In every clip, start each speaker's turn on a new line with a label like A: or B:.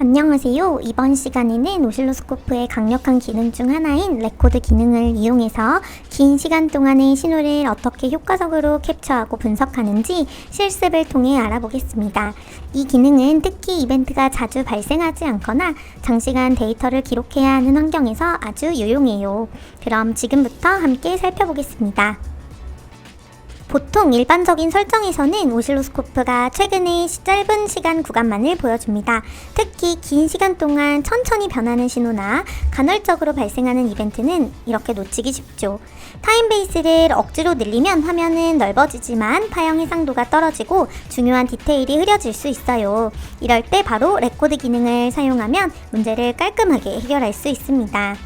A: 안녕하세요. 이번 시간에는 오실로스코프의 강력한 기능 중 하나인 레코드 기능을 이용해서 긴 시간 동안의 신호를 어떻게 효과적으로 캡처하고 분석하는지 실습을 통해 알아보겠습니다. 이 기능은 특히 이벤트가 자주 발생하지 않거나 장시간 데이터를 기록해야 하는 환경에서 아주 유용해요. 그럼 지금부터 함께 살펴보겠습니다. 보통 일반적인 설정에서는 오실로스코프가 최근에 시- 짧은 시간 구간만을 보여줍니다. 특히 긴 시간 동안 천천히 변하는 신호나 간헐적으로 발생하는 이벤트는 이렇게 놓치기 쉽죠. 타임 베이스를 억지로 늘리면 화면은 넓어지지만 파형 해상도가 떨어지고 중요한 디테일이 흐려질 수 있어요. 이럴 때 바로 레코드 기능을 사용하면 문제를 깔끔하게 해결할 수 있습니다.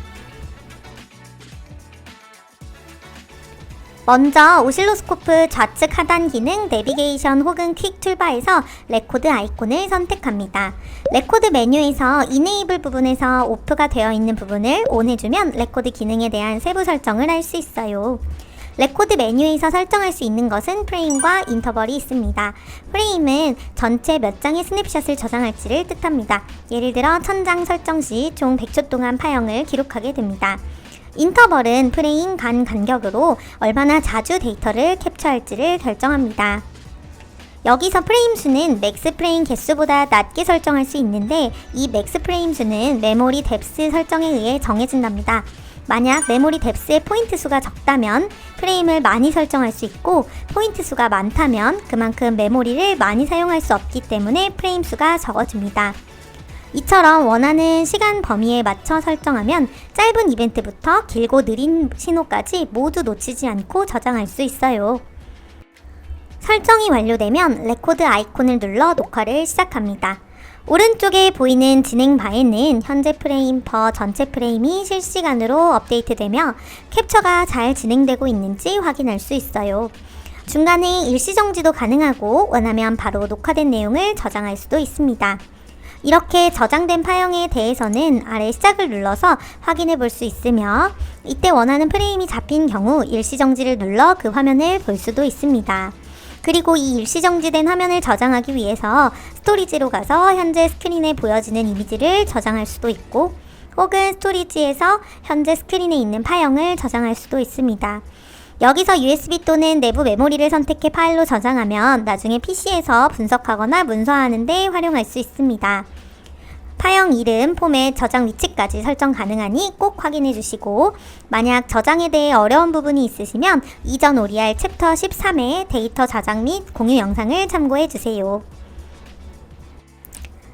A: 먼저 오실로스코프 좌측 하단 기능 내비게이션 혹은 퀵 툴바에서 레코드 아이콘을 선택합니다. 레코드 메뉴에서 이네이블 부분에서 오프가 되어 있는 부분을 ON 해주면 레코드 기능에 대한 세부 설정을 할 수 있어요. 레코드 메뉴에서 설정할 수 있는 것은 프레임과 인터벌이 있습니다. 프레임은 전체 몇 장의 스냅샷을 저장할지를 뜻합니다. 예를 들어 1000장 설정 시 총 100초 동안 파형을 기록하게 됩니다. 인터벌은 프레임 간 간격으로 얼마나 자주 데이터를 캡처할지를 결정합니다. 여기서 프레임 수는 맥스 프레임 개수보다 낮게 설정할 수 있는데 이 맥스 프레임 수는 메모리 뎁스 설정에 의해 정해진답니다. 만약 메모리 뎁스의 포인트 수가 적다면 프레임을 많이 설정할 수 있고 포인트 수가 많다면 그만큼 메모리를 많이 사용할 수 없기 때문에 프레임 수가 적어집니다. 이처럼 원하는 시간 범위에 맞춰 설정하면 짧은 이벤트부터 길고 느린 신호까지 모두 놓치지 않고 저장할 수 있어요. 설정이 완료되면 레코드 아이콘을 눌러 녹화를 시작합니다. 오른쪽에 보이는 진행 바에는 현재 프레임 per 전체 프레임이 실시간으로 업데이트되며 캡처가 잘 진행되고 있는지 확인할 수 있어요. 중간에 일시정지도 가능하고 원하면 바로 녹화된 내용을 저장할 수도 있습니다. 이렇게 저장된 파형에 대해서는 아래 시작을 눌러서 확인해 볼 수 있으며 이때 원하는 프레임이 잡힌 경우 일시정지를 눌러 그 화면을 볼 수도 있습니다. 그리고 이 일시정지된 화면을 저장하기 위해서 스토리지로 가서 현재 스크린에 보여지는 이미지를 저장할 수도 있고 혹은 스토리지에서 현재 스크린에 있는 파형을 저장할 수도 있습니다. 여기서 USB 또는 내부 메모리를 선택해 파일로 저장하면 나중에 PC에서 분석하거나 문서하는 데 활용할 수 있습니다. 파형 이름, 포맷, 저장 위치까지 설정 가능하니 꼭 확인해 주시고 만약 저장에 대해 어려운 부분이 있으시면 이전 오리알 챕터 13의 데이터 저장 및 공유 영상을 참고해 주세요.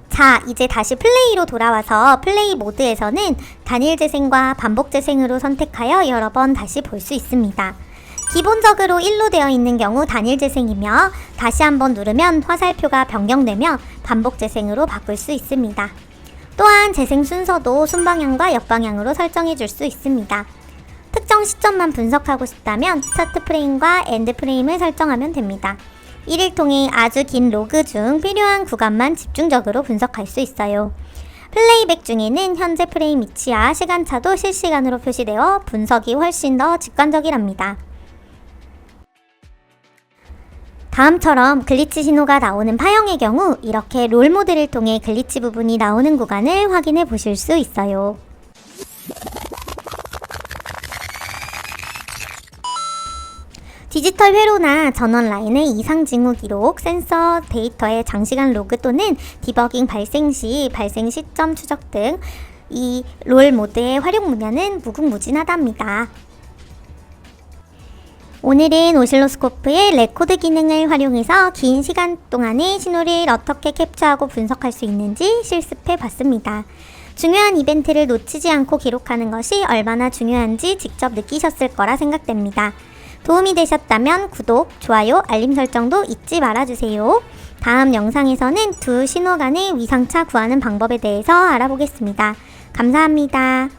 A: 자, 이제 다시 플레이로 돌아와서 플레이 모드에서는 단일 재생과 반복 재생으로 선택하여 여러 번 다시 볼 수 있습니다. 기본적으로 1로 되어 있는 경우 단일 재생이며 다시 한번 누르면 화살표가 변경되며 반복 재생으로 바꿀 수 있습니다. 또한 재생 순서도 순방향과 역방향으로 설정해 줄 수 있습니다. 특정 시점만 분석하고 싶다면 스타트 프레임과 엔드 프레임을 설정하면 됩니다. 이를 통해 아주 긴 로그 중 필요한 구간만 집중적으로 분석할 수 있어요. 플레이백 중에는 현재 프레임 위치와 시간차도 실시간으로 표시되어 분석이 훨씬 더 직관적이랍니다. 다음처럼 글리치 신호가 나오는 파형의 경우 이렇게 롤 모드를 통해 글리치 부분이 나오는 구간을 확인해 보실 수 있어요. 디지털 회로나 전원 라인의 이상 징후 기록, 센서 데이터의 장시간 로그 또는 디버깅 발생 시 발생 시점 추적 등 이 롤 모드의 활용 분야는 무궁무진하답니다. 오늘은 오실로스코프의 레코드 기능을 활용해서 긴 시간 동안의 신호를 어떻게 캡처하고 분석할 수 있는지 실습해 봤습니다. 중요한 이벤트를 놓치지 않고 기록하는 것이 얼마나 중요한지 직접 느끼셨을 거라 생각됩니다. 도움이 되셨다면 구독, 좋아요, 알림 설정도 잊지 말아주세요. 다음 영상에서는 두 신호 간의 위상차 구하는 방법에 대해서 알아보겠습니다. 감사합니다.